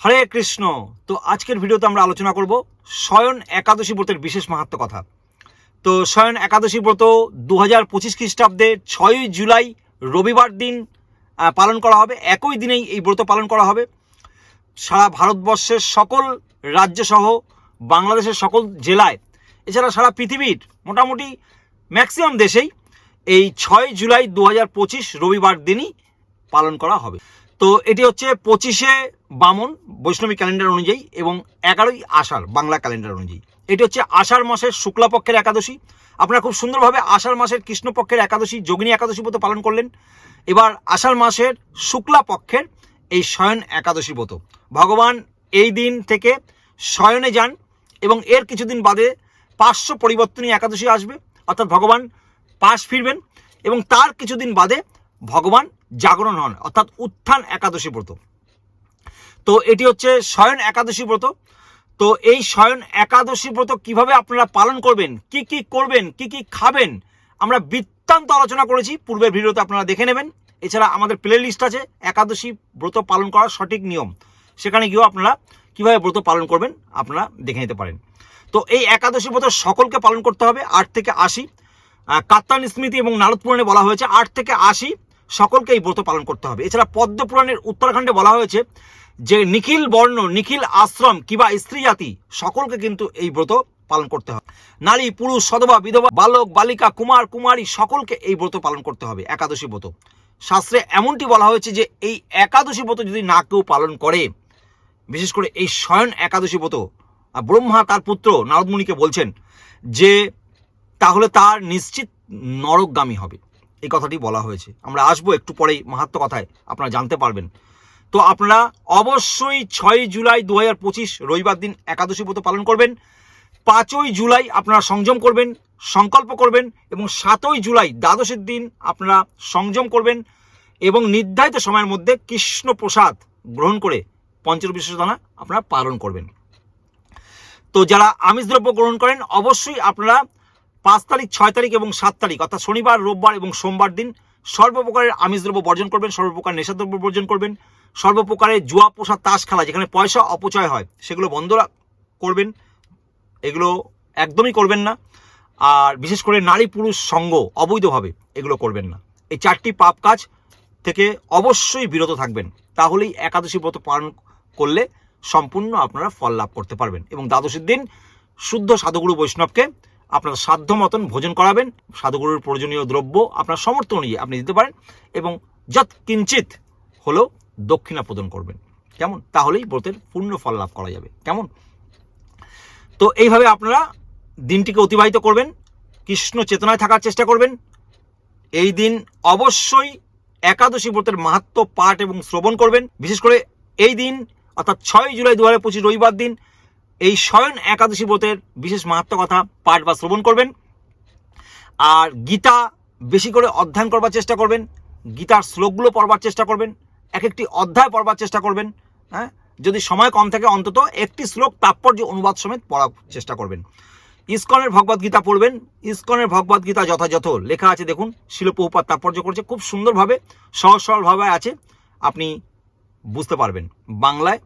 হরে কৃষ্ণ। তো আজকের ভিডিওতে আমরা আলোচনা করব শয়ন একাদশী ব্রতের বিশেষ মাহাত্ম কথা। তো শয়ন একাদশী ব্রত দু হাজার পঁচিশ খ্রিস্টাব্দে ছয়ই জুলাই রবিবার দিন পালন করা হবে। একই দিনেই এই ব্রত পালন করা হবে। সারা ভারতবর্ষের সকল রাজ্যসহ বাংলাদেশের সকল জেলায়, এছাড়া সারা পৃথিবীর মোটামুটি ম্যাক্সিমাম দেশেই এই ছয় জুলাই দু হাজার পঁচিশ রবিবার দিনই পালন করা হবে। তো এটি হচ্ছে পঁচিশে বামন বৈষ্ণবী ক্যালেন্ডার অনুযায়ী এবং এগারোই আষাঢ় বাংলা ক্যালেন্ডার অনুযায়ী। এটি হচ্ছে আষাঢ় মাসের শুক্লাপক্ষের একাদশী। আপনারা খুব সুন্দরভাবে আষাঢ় মাসের কৃষ্ণপক্ষের একাদশী, যোগিনী একাদশী ব্রত পালন করলেন। এবার আষাঢ় মাসের শুক্লা পক্ষের এই শয়ন একাদশী ব্রত। ভগবান এই দিন থেকে শয়নে যান এবং এর কিছুদিন বাদে পার্শ্ব পরিবর্তনী একাদশী আসবে। অর্থাৎ ভগবান পাশ ফিরবেন এবং তার কিছুদিন বাদে ভগবান জাগরণ হন, অর্থাৎ উত্থান একাদশী ব্রত। তো এটি হচ্ছে শয়ন একাদশী ব্রত। তো এই শয়ন একাদশী ব্রত কীভাবে আপনারা পালন করবেন, কি কি করবেন, কি কি খাবেন, আমরা বৃত্তান্ত আলোচনা করেছি, পূর্বের ভিডিওতে আপনারা দেখে নেবেন। এছাড়া আমাদের প্লে লিস্ট আছে, একাদশী ব্রত পালন করার সঠিক নিয়ম। সেখানে গিয়েও আপনারা কীভাবে ব্রত পালন করবেন, আপনারা দেখে নিতে পারেন। তো এই একাদশী ব্রত সকলকে পালন করতে হবে, আট থেকে আশি। কাত্তান স্মৃতি এবং নারদ পুরাণে বলা হয়েছে, আট থেকে আশি সকলকে এই ব্রত পালন করতে হবে। এছাড়া পদ্ম পুরাণের উত্তরাখণ্ডে বলা হয়েছে যে নিখিল বর্ণ, নিখিল আশ্রম কিংবা স্ত্রী জাতি, সকলকে কিন্তু এই ব্রত পালন করতে হবে। নারী, পুরুষ সধবা বিধবা, বালক, বালিকা, কুমার, কুমারী, সকলকে এই ব্রত পালন করতে হবে, একাদশী ব্রত। শাস্ত্রে এমনটি বলা হয়েছে যে এই একাদশী ব্রত যদি না কেউ পালন করে, বিশেষ করে এই শয়ন একাদশী ব্রত ব্রহ্মা তার পুত্র নারদমুনিকে বলছেন যে তাহলে তার নিশ্চিত নরকগামী হবে। এই কথাটি বলা হয়েছে। আমরা আসব একটু পরেই মাহাত্ম কথায়, আপনারা জানতে পারবেন। তো আপনারা অবশ্যই ছয় জুলাই দু হাজার পঁচিশ রবিবার দিন একাদশী ব্রত পালন করবেন, পাঁচই জুলাই আপনারা সংযম করবেন, সংকল্প করবেন এবং সাতই জুলাই দ্বাদশের দিন আপনারা সংযম করবেন এবং নির্ধারিত সময়ের মধ্যে কৃষ্ণ প্রসাদ গ্রহণ করে পঞ্চবিশ্ব দানা আপনারা পালন করবেন। তো যারা আমিষ দ্রব্য গ্রহণ করেন, অবশ্যই আপনারা পাঁচ তারিখ, ছয় তারিখ এবং সাত তারিখ, অর্থাৎ শনিবার, রোববার এবং সোমবার দিন সর্বপ্রকারের আমিষ দ্রব্য বর্জন করবেন, সর্বপ্রকার নেশাদ্রব্য বর্জন করবেন সর্বপ্রকারের জুয়া পোষা তাস খেলা, যেখানে পয়সা অপচয় হয়, সেগুলো বন্ধ করবেন, এগুলো একদমই করবেন না। আর বিশেষ করে নারী পুরুষ সঙ্গ অবৈধভাবে এগুলো করবেন না। এই চারটি পাপ কাজ থেকে অবশ্যই বিরত থাকবেন। তাহলেই একাদশী ব্রত পালন করলে সম্পূর্ণ আপনারা ফল লাভ করতে পারবেন। এবং দ্বাদশীর দিন শুদ্ধ সাধুগুরু বৈষ্ণবকে আপনার সাধ্য মতন ভোজন করাবেন, সাধুগুরুর প্রয়োজনীয় দ্রব্য আপনার সমর্থ অনুযায়ী আপনি দিতে পারেন এবং যৎ কিঞ্চিত হলেও দক্ষিণা প্রদান করবেন। কেমন? তাহলেই ব্রতের পূর্ণ ফল লাভ করা যাবে। কেমন? তো এইভাবে আপনারা দিনটিকে অতিবাহিত করবেন, কৃষ্ণ চেতনায় থাকার চেষ্টা করবেন। এই দিন অবশ্যই একাদশী ব্রতের মাহাত্ম পাঠ এবং শ্রবণ করবেন। বিশেষ করে এই দিন, অর্থাৎ ছয় জুলাই দু হাজার পঁচিশ রবিবার দিন এই শয়ন একাদশী ব্রতের বিশেষ মাহাত্ম কথা পাঠ বা শ্রবণ করবেন। আর গীতা বেশি করে অধ্যয়ন করবার চেষ্টা করবেন। গীতার শ্লোকগুলো পড়বার চেষ্টা করবেন। এক একটি অধ্যায় পড়বার চেষ্টা করবেন। হ্যাঁ? যদি সময় কম থাকে অন্তত একটি শ্লোক তাৎপর্য অনুবাদ সমেত পড়ার চেষ্টা করবেন। ইস্কনের ভগবদ গীতা পড়বেন। ইস্কনের ভগবদ গীতা যথাযথ লেখা আছে, দেখুন। শিলপ্রভুপাত তাৎপর্য করছে, খুব সুন্দরভাবে, সহজ সরলভাবে আছে। আপনি বুঝতে পারবেন। বাংলায়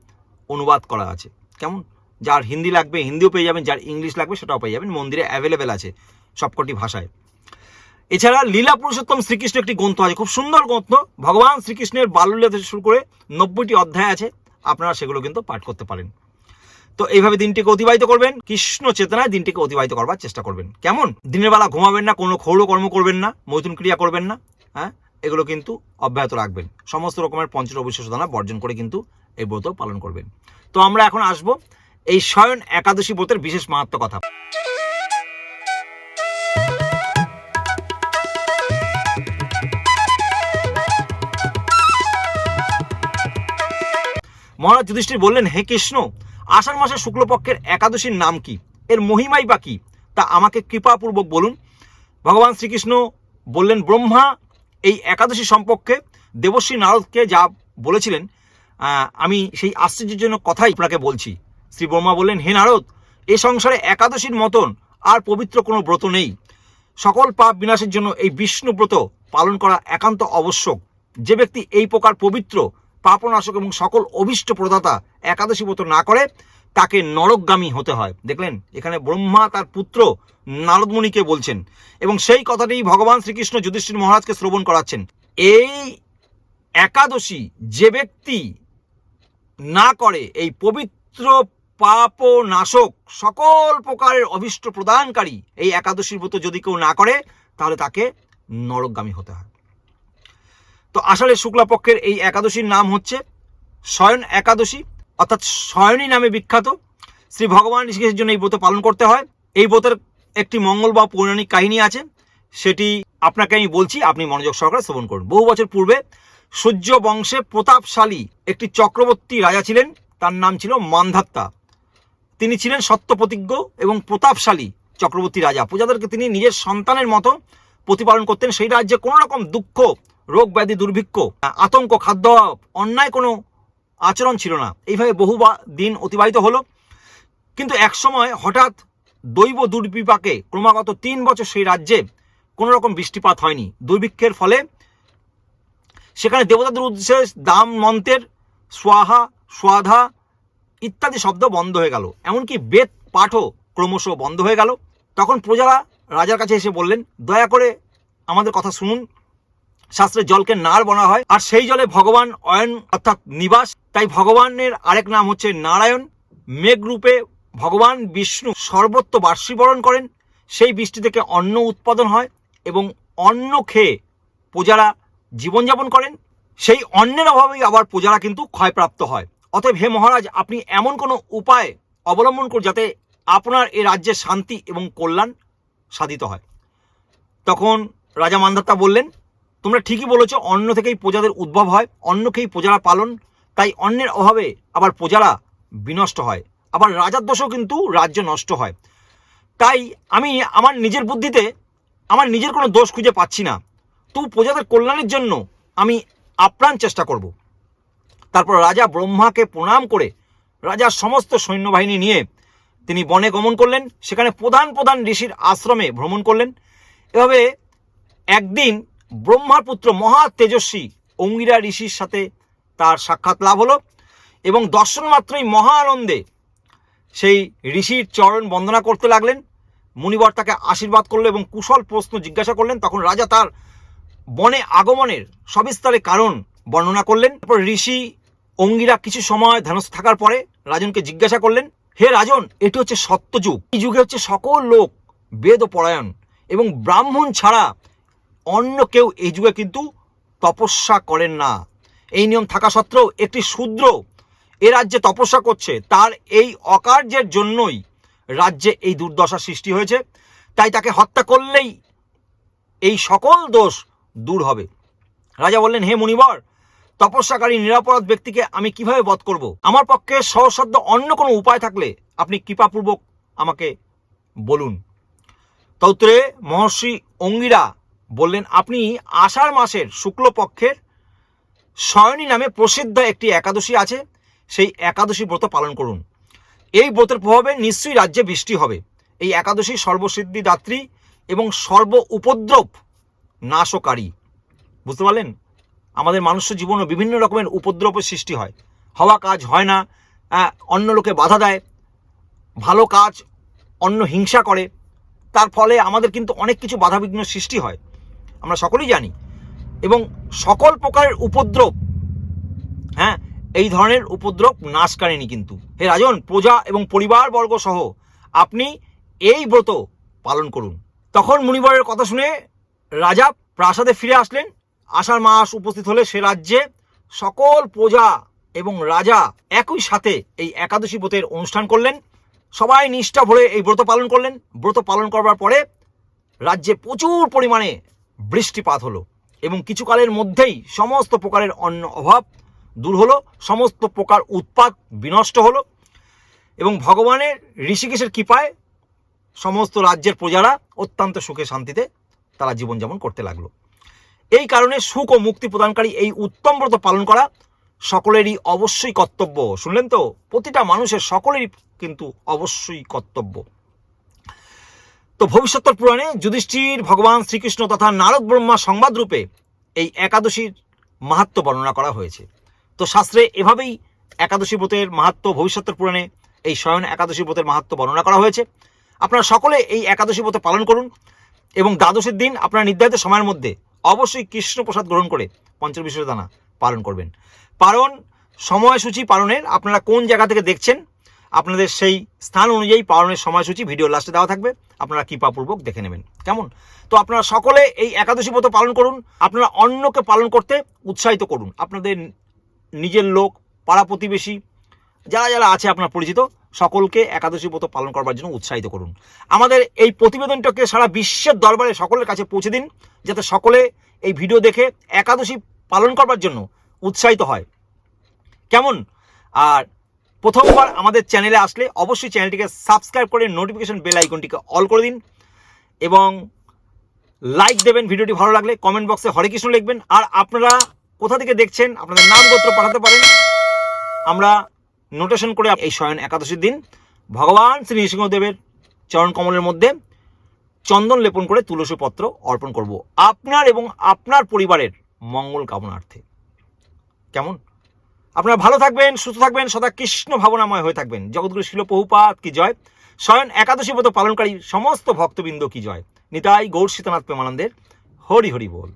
অনুবাদ করা আছে। কেমন? যার হিন্দি লাগবে, হিন্দিও পেয়ে যাবেন, যার ইংলিশ লাগবে সেটাও পেয়ে যাবেন, মন্দিরে অ্যাভেলেবেল আছে সবকটি ভাষায়। এছাড়া লীলা পুরুষোত্তম শ্রীকৃষ্ণ একটি গ্রন্থ আছে, খুব সুন্দর গ্রন্থ। ভগবান শ্রীকৃষ্ণের বাল্যলীলা থেকে শুরু করে নব্বইটি অধ্যায় আছে, আপনারা সেগুলো কিন্তু পাঠ করতে পারেন। তো এইভাবে দিনটিকে অতিবাহিত করবেন, কৃষ্ণ চেতনায় দিনটিকে অতিবাহিত করবার চেষ্টা করবেন। কেমন? দিনের বেলা ঘুমাবেন না, কোনো ক্ষৌর কর্ম করবেন না, মৈথুন ক্রিয়া করবেন না হ্যাঁ? এগুলো কিন্তু অব্যাহত রাখবেন। সমস্ত রকমের পঞ্চর অবিশ্বাস দানা বর্জন করে কিন্তু এই ব্রত পালন করবেন। তো আমরা এখন আসব এই শয়ন একাদশী ব্রতের বিশেষ মাহাত্ম কথা। মহারাজ যুধিষ্ঠির বললেন, হে কৃষ্ণ, আষাঢ় মাসের শুক্লপক্ষের একাদশীর নাম কি? এর মহিমাই বা কি? তা আমাকে কৃপাপূর্বক বলুন। ভগবান শ্রীকৃষ্ণ বললেন, ব্রহ্মা, এই একাদশী সম্পর্কে দেবশ্রী নারদকে যা বলেছিলেন আমি সেই আশ্চর্যজনক কথাই আপনাকে বলছি। শ্রী ব্রহ্মা বললেন, হে নারদ, এ সংসারে একাদশীর মতন আর পবিত্র কোনো ব্রত নেই। সকল পাপ বিনাশের জন্য এই বিষ্ণু ব্রত পালন করা একান্ত আবশ্যক। যে ব্যক্তি এই প্রকার পবিত্র, পাপনাশক এবং সকল অভিষ্ট প্রদাতা একাদশী ব্রত না করে, তাকে নরকগামী হতে হয়। দেখলেন, এখানে ব্রহ্মা তার পুত্র নারদমণিকে বলছেন এবং সেই কথাটি ভগবান শ্রীকৃষ্ণ যুধিষ্ঠির মহারাজকে শ্রবণ করাচ্ছেন। এই একাদশী যে ব্যক্তি না করে, এই পবিত্র পাপ ও নাশক সকল প্রকারের অভিষ্ট প্রদানকারী এই একাদশীর ব্রত যদি কেউ না করে, তাহলে তাকে নরকগামী হতে হয়। তো আসলে শুক্লাপক্ষের এই একাদশীর নাম হচ্ছে শয়ন একাদশী, অর্থাৎ শয়নী নামে বিখ্যাত। শ্রী ভগবান ঋষিকেশের জন্য এই ব্রত পালন করতে হয়। এই ব্রতের একটি মঙ্গল বা পৌরাণিক কাহিনী আছে। সেটি আপনাকে আমি বলছি, আপনি মনোযোগ সহকারে শ্রবণ করুন। বহু বছর পূর্বে সূর্য বংশে প্রতাপশালী একটি চক্রবর্তী রাজা ছিলেন। তার নাম ছিল মান্ধাত্তা। তিনি ছিলেন সত্যপ্রতিজ্ঞ এবং প্রতাপশালী চক্রবর্তী রাজা। প্রজাদেরকে তিনি নিজের সন্তানের মতো প্রতিপালন করতেন। সেই রাজ্যে কোনো রকম দুঃখ, রোগ ব্যাধি, দুর্ভিক্ষ, আতঙ্ক, খাদ্য অন্যায় কোনো আচরণ ছিল না। এইভাবে বহু দিন অতিবাহিত হলো। কিন্তু একসময় হঠাৎ দৈব দুর্বিপাকে ক্রমাগত তিন বছর সেই রাজ্যে কোনো রকম বৃষ্টিপাত হয়নি। দুর্ভিক্ষের ফলে সেখানে দেবতাদের উদ্দেশ্যে দাম মন্ত্রের স্বাহা, স্বাধা ইত্যাদি শব্দ বন্ধ হয়ে গেল। এমনকি বেদ পাঠও ক্রমশ বন্ধ হয়ে গেল। তখন প্রজারা রাজার কাছে এসে বললেন, দয়া করে আমাদের কথা শুনুন। শাস্ত্রে জলকে নার বলা হয়, আর সেই জলে ভগবান অয়ন অর্থাৎ নিবাস। তাই ভগবানের আরেক নাম হচ্ছে নারায়ণ। মেঘরূপে ভগবান বিষ্ণু সর্বত্র বার্ষিবরণ করেন। সেই বৃষ্টি থেকে অন্ন উৎপাদন হয় এবং অন্ন খেয়ে প্রজারা জীবনযাপন করেন। সেই অন্নের অভাবেই আবার প্রজারা কিন্তু ক্ষয়প্রাপ্ত হয়। অতএব হে মহারাজ, আপনি এমন কোনো উপায় অবলম্বন করুন যাতে আপনার এ রাজ্যে শান্তি এবং কল্যাণ সাধিত হয়। তখন রাজা মান্ধাত্তা বললেন, তোমরা ঠিকই বলেছ অন্ন থেকেই প্রজাদের উদ্ভব হয় অন্নকেই প্রজারা পালন, তাই অন্যের অভাবে আবার প্রজারা বিনষ্ট হয়, আবার রাজার দোষও কিন্তু রাজ্য নষ্ট হয়। তাই আমি আমার নিজের বুদ্ধিতে আমার নিজের কোনো দোষ খুঁজে পাচ্ছি না। তবু প্রজাদের কল্যাণের জন্য আমি আপ্রাণ চেষ্টা করব। তারপর রাজা ব্রহ্মাকে প্রণাম করে রাজার সমস্ত সৈন্যবাহিনী নিয়ে তিনি বনে গমন করলেন। সেখানে প্রধান প্রধান ঋষির আশ্রমে ভ্রমণ করলেন। এভাবে একদিন ব্রহ্মার পুত্র মহা তেজস্বী অঙ্গিরা ঋষির সাথে তার সাক্ষাৎ লাভ হলো এবং দর্শন মাত্রই মহা আনন্দে সেই ঋষির চরণ বন্দনা করতে লাগলেন। মুনিবর তাকে আশীর্বাদ করল এবং কুশল প্রশ্ন জিজ্ঞাসা করলেন। তখন রাজা তার বনে আগমনের সবিস্তারে কারণ বর্ণনা করলেন। তারপর ঋষি অঙ্গিরা কিছু সময় ধ্যানস্থ থাকার পরে রাজনকে জিজ্ঞাসা করলেন, হে রাজন, এটি হচ্ছে সত্যযুগ। এই যুগে হচ্ছে সকল লোক বেদ পরায়ণ এবং ব্রাহ্মণ ছাড়া অন্য কেউ এই যুগে কিন্তু তপস্যা করেন না। এই নিয়ম থাকা সত্ত্বেও একটি শূদ্র এ রাজ্যে তপস্যা করছে। তার এই অকার্যের জন্যই রাজ্যে এই দুর্দশা সৃষ্টি হয়েছে। তাই তাকে হত্যা করলেই এই সকল দোষ দূর হবে। রাজা বললেন, হে মুনিবর তপস্যাকারী নিরাপরাধ ব্যক্তিকে আমি কীভাবে বধ করব? আমার পক্ষে সহসাধ্য অন্য কোনো উপায় থাকলে আপনি কৃপাপূর্বক আমাকে বলুন। তৌত্রে মহর্ষি অঙ্গিরা বললেন, আপনি আষাঢ় মাসের শুক্লপক্ষের শয়নী নামে প্রসিদ্ধ একটি একাদশী আছে। সেই একাদশী ব্রত পালন করুন। এই ব্রতের প্রভাবে নিশ্চয়ই রাজ্যে বৃষ্টি হবে। এই একাদশী সর্বসিদ্ধি দাত্রী এবং সর্ব উপদ্রব নাশকারী। বুঝতে পারলেন? আমাদের মানুষ জীবনে বিভিন্ন রকমের উপদ্রবের সৃষ্টি হয়। হওয়া কাজ হয় না অন্য লোকে বাধা দেয়, ভালো কাজ অন্য হিংসা করে। তার ফলে আমাদের কিন্তু অনেক কিছু বাধাবিঘ্ন সৃষ্টি হয়, আমরা সকলেই জানি। এবং সকল প্রকারের উপদ্রব হ্যাঁ এই ধরনের উপদ্রব নাশকারিনী কিন্তু। হে রাজন, প্রজা এবং পরিবারবর্গ সহ আপনি এই ব্রত পালন করুন। তখন মুনিবরের কথা শুনে রাজা প্রাসাদে ফিরে আসলেন। আষাঢ় মাস উপস্থিত হলে সে রাজ্যে সকল প্রজা এবং রাজা একই সাথে এই একাদশী ব্রতের অনুষ্ঠান করলেন। সবাই নিষ্ঠা ভরে এই ব্রত পালন করলেন। ব্রত পালন করবার পরে রাজ্যে প্রচুর পরিমাণে বৃষ্টিপাত হলো এবং কিছুকালের মধ্যেই সমস্ত প্রকারের অন্ন অভাব দূর হলো, সমস্ত প্রকার উৎপাদ বিনষ্ট হলো এবং ভগবানের ঋষিকেশের কৃপায় সমস্ত রাজ্যের প্রজারা অত্যন্ত সুখে শান্তিতে তারা জীবনযাপন করতে লাগল। এই কারণে সুখ ও মুক্তি প্রদানকারী এই উত্তম ব্রত পালন করা সকলেরই অবশ্যই কর্তব্য। শুনলেন তো? প্রতিটা মানুষের সকলেরই কিন্তু অবশ্যই কর্তব্য। তো ভবিষ্যতের পুরাণে যুধিষ্ঠির, ভগবান শ্রীকৃষ্ণ তথা নারদ ব্রহ্মা সংবাদ রূপে এই একাদশীর মাহাত্ম বর্ণনা করা হয়েছে। তো শাস্ত্রে এভাবেই একাদশী ব্রতের মাহাত্ম ভবিষ্যতের পুরাণে এই স্বয়ন একাদশী ব্রতের মাহাত্ম বর্ণনা করা হয়েছে। আপনারা সকলে এই একাদশী ব্রত পালন করুন এবং দ্বাদশীর দিন আপনারা নির্ধারিত সময়ের মধ্যে অবশ্যই কৃষ্ণ প্রসাদ গ্রহণ করে পঞ্চবিংশ দানা পালন করবেন। পালন সময়সূচি পালনের, আপনারা কোন জায়গা থেকে দেখছেন, আপনাদের সেই স্থান অনুযায়ী পালনের সময়সূচি ভিডিও লাস্টে দেওয়া থাকবে, আপনারা কৃপাপূর্বক দেখে নেবেন। কেমন? তো আপনারা সকলে এই একাদশী ব্রত পালন করুন, আপনারা অন্যকে পালন করতে উৎসাহিত করুন। আপনাদের নিজের লোক, পাড়া প্রতিবেশী, যারা যারা আছে আপনার পরিচিত সকলকে একাদশী ব্রত পালন করবার জন্য উৎসাহিত করুন। আমাদের এই প্রতিবেদনটাকে সারা বিশ্বের দরবারে সকলের কাছে পৌঁছে দিন, যাতে সকলে এই ভিডিও দেখে একাদশী পালন করবার জন্য উৎসাহিত হয়। কেমন? আর প্রথমবার আমাদের চ্যানেলে আসলে অবশ্যই চ্যানেলটিকে সাবস্ক্রাইব করে নোটিফিকেশন বেল আইকনটিকে অল করে দিন এবং লাইক দেবেন ভিডিওটি ভালো লাগলে কমেন্ট বক্সে হরে কৃষ্ণ লিখবেন। আর আপনারা কোথা থেকে দেখছেন, আপনাদের নাম গোত্র পাঠাতে পারেন। আমরা নোটেশন করে এই শয়ন একাদশীর দিন ভগবান শ্রী নৃসিংহদেবের চরণ কমলের মধ্যে চন্দন লেপন করে তুলসী পত্র অর্পণ করব। আপনার এবং আপনার পরিবারের মঙ্গল কামনার্থে। কেমন? আপনারা ভালো থাকবেন, সুস্থ থাকবেন, সদা কৃষ্ণ ভাবনাময় হয়ে থাকবেন। জগৎগুরু শিল বহুপাত কি জয়। স্বয়ং একাদশী ব্রত পালনকারী সমস্ত ভক্তবৃন্দ কি জয়। নিতাই গৌর সীতানাথ প্রেমানন্দের হরি হরি বল।